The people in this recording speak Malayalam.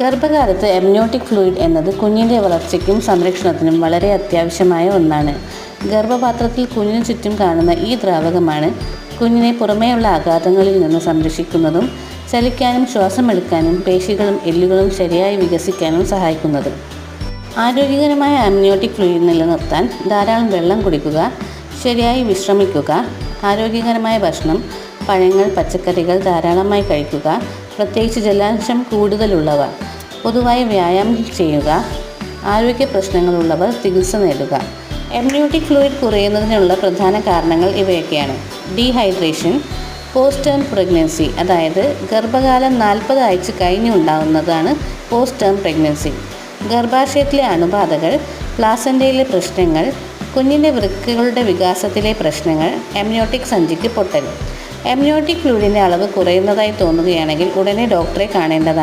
ഗർഭകാലത്ത് എമ്നോട്ടിക് ഫ്ലൂയിഡ് എന്നത് കുഞ്ഞിന്റെ വളർച്ചയ്ക്കും സംരക്ഷണത്തിനും വളരെ അത്യാവശ്യമായ ഒന്നാണ്. ഗർഭപാത്രത്തിൽ കുഞ്ഞിന് ചുറ്റും കാണുന്ന ഈ ദ്രാവകമാണ് കുഞ്ഞിനെ പുറമേയുള്ള ആഘാതങ്ങളിൽ നിന്ന് സംരക്ഷിക്കുന്നതും ചലിക്കാനും ശ്വാസമെടുക്കാനും പേശികളും എല്ലുകളും ശരിയായി വികസിക്കാനും സഹായിക്കുന്നത്. ആരോഗ്യകരമായ അമ്നിയോട്ടിക് ഫ്ലൂയിഡ് നിലനിർത്താൻ ധാരാളം വെള്ളം കുടിക്കുക ശരിയായി വിശ്രമിക്കുക ആരോഗ്യകരമായ ഭക്ഷണം പഴങ്ങൾ പച്ചക്കറികൾ ധാരാളമായി കഴിക്കുക. പ്രത്യേകിച്ച് ജലാംശം കൂടുതലുള്ളവ. പൊതുവായി വ്യായാമം ചെയ്യുക. ആരോഗ്യ പ്രശ്നങ്ങളുള്ളവർ ചികിത്സ നേടുക. എംനിയോട്ടിക് ഫ്ലൂയിഡ് കുറയുന്നതിനുള്ള പ്രധാന കാരണങ്ങൾ ഇവയൊക്കെയാണ്. ഡീഹൈഡ്രേഷൻ പോസ്റ്റ് ടേം പ്രഗ്നൻസി അതായത് ഗർഭകാലം നാൽപ്പത് ആഴ്ച കഴിഞ്ഞുണ്ടാകുന്നതാണ് പോസ്റ്റ് ടേം പ്രഗ്നൻസി. ഗർഭാശയത്തിലെ അണുബാധകൾ പ്ലാസന്റയിലെ പ്രശ്നങ്ങൾ കുഞ്ഞിന്റെ വൃക്കകളുടെ വികാസത്തിലെ പ്രശ്നങ്ങൾ എംനിയോട്ടിക് സഞ്ചിക്ക് പൊട്ടൽ. എംനിയോട്ടിക് ഫ്ലൂയിഡിന്റെ അളവ് കുറയുന്നതായി തോന്നുകയാണെങ്കിൽ ഉടനെ ഡോക്ടറെ കാണേണ്ടതാണ്.